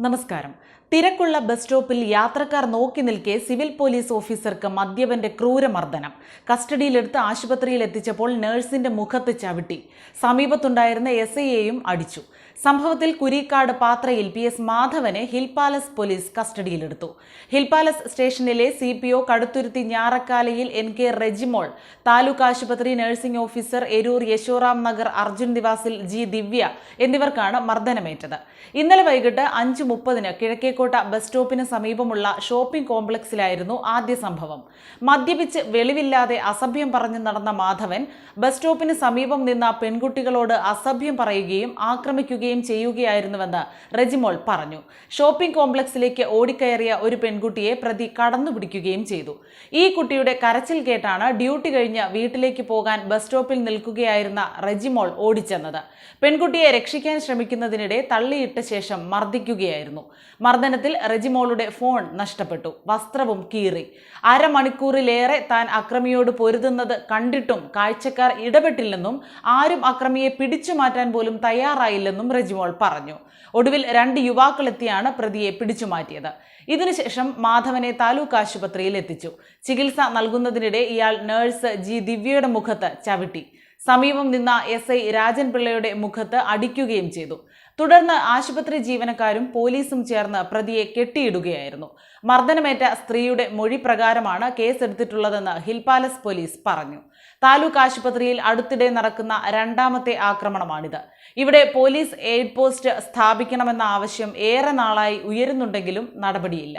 നമസ്കാരം. തിരക്കുള്ള ബസ് സ്റ്റോപ്പിൽ യാത്രക്കാർ നോക്കി നിൽക്കെ സിവിൽ പോലീസ് ഓഫീസർക്ക് മദ്യപന്റെ ക്രൂരമർദ്ദനം. കസ്റ്റഡിയിലെടുത്ത് ആശുപത്രിയിൽ എത്തിച്ചപ്പോൾ നഴ്സിന്റെ മുഖത്ത് ചവിട്ടി. സമീപത്തുണ്ടായിരുന്ന എസ് ഐയെയും അടിച്ചു. സംഭവത്തിൽ കുരീക്കാട് പാത്രയിൽ പി എസ് മാധവനെ ഹിൽ പാലസ് പോലീസ് കസ്റ്റഡിയിലെടുത്തു. ഹിൽ പാലസ് സ്റ്റേഷനിലെ സി പി ഒ കടുത്തുരുത്തി ഞാറക്കാലയിൽ എൻ കെ റെജിമോൾ താലൂക്ക് ആശുപത്രി നഴ്സിംഗ് ഓഫീസർ എരൂർ യശോറാം നഗർ അർജുൻ നിവാസിൽ ജി ദിവ്യ എന്നിവർക്കാണ് മർദ്ദനമേറ്റത്. ഇന്നലെ വൈകിട്ട് അഞ്ച് മുപ്പതിന് കിഴക്കേക്കോട്ട ബസ് സ്റ്റോപ്പിന് സമീപമുള്ള ഷോപ്പിംഗ് കോംപ്ലക്സിലായിരുന്നു ആദ്യ സംഭവം. മദ്യപിച്ച് വെളിവില്ലാതെ അസഭ്യം പറഞ്ഞു നടന്ന മാധവൻ ബസ് സ്റ്റോപ്പിന് സമീപം നിന്ന പെൺകുട്ടികളോട് അസഭ്യം പറയുകയും ആക്രമിക്കുകയും ചെയ്യുകയായിരുന്നുവെന്ന് റെജിമോൾ പറഞ്ഞു. ഷോപ്പിംഗ് കോംപ്ലക്സിലേക്ക് ഓടിക്കയറിയ ഒരു പെൺകുട്ടിയെ പ്രതി കടന്നുപിടിക്കുകയും ചെയ്തു. ഈ കുട്ടിയുടെ കരച്ചിൽ കേട്ടാണ് ഡ്യൂട്ടി കഴിഞ്ഞ് വീട്ടിലേക്ക് പോകാൻ ബസ് സ്റ്റോപ്പിൽ നിൽക്കുകയായിരുന്ന റെജിമോൾ ഓടിച്ചെന്നത്. പെൺകുട്ടിയെ രക്ഷിക്കാൻ ശ്രമിക്കുന്നതിനിടെ തള്ളിയിട്ട ശേഷം മർദ്ദിക്കുകയായിരുന്നു. മർദ്ദനത്തിൽ റെജിമോളുടെ ഫോൺ നഷ്ടപ്പെട്ടു. വസ്ത്രവും കീറി. അരമണിക്കൂറിലേറെ താൻ അക്രമിയോട് പൊരുതുന്നത് കണ്ടിട്ടും കാഴ്ചക്കാർ ഇടപെട്ടില്ലെന്നും ആരും അക്രമിയെ പിടിച്ചു മാറ്റാൻ പോലും തയ്യാറായില്ലെന്നും റെജിമോൾ പറഞ്ഞു. ഒടുവിൽ രണ്ട് യുവാക്കളെത്തിയാണ് പ്രതിയെ പിടിച്ചു മാറ്റിയത്. ഇതിനുശേഷം മാധവനെ താലൂക്ക് ആശുപത്രിയിൽ എത്തിച്ചു. ചികിത്സ നൽകുന്നതിനിടെ ഇയാൾ നഴ്സ് ജി ദിവ്യയുടെ മുഖത്ത് ചവിട്ടി. സമീപം നിന്ന എസ് ഐ രാജൻ പിള്ളയുടെ മുഖത്ത് അടിക്കുകയും ചെയ്തു. തുടർന്ന് ആശുപത്രി ജീവനക്കാരും പോലീസും ചേർന്ന് പ്രതിയെ കെട്ടിയിടുകയായിരുന്നു. മർദ്ദനമേറ്റ സ്ത്രീയുടെ മൊഴി പ്രകാരമാണ് കേസെടുത്തിട്ടുള്ളതെന്ന് ഹിൽ പാലസ് പോലീസ് പറഞ്ഞു. താലൂക്ക് ആശുപത്രിയിൽ അടുത്തിടെ നടക്കുന്ന രണ്ടാമത്തെ ആക്രമണമാണിത്. ഇവിടെ പോലീസ് എയ്ഡ് പോസ്റ്റ് സ്ഥാപിക്കണമെന്ന ആവശ്യം ഏറെ നാളായി ഉയരുന്നുണ്ടെങ്കിലും നടപടിയില്ല.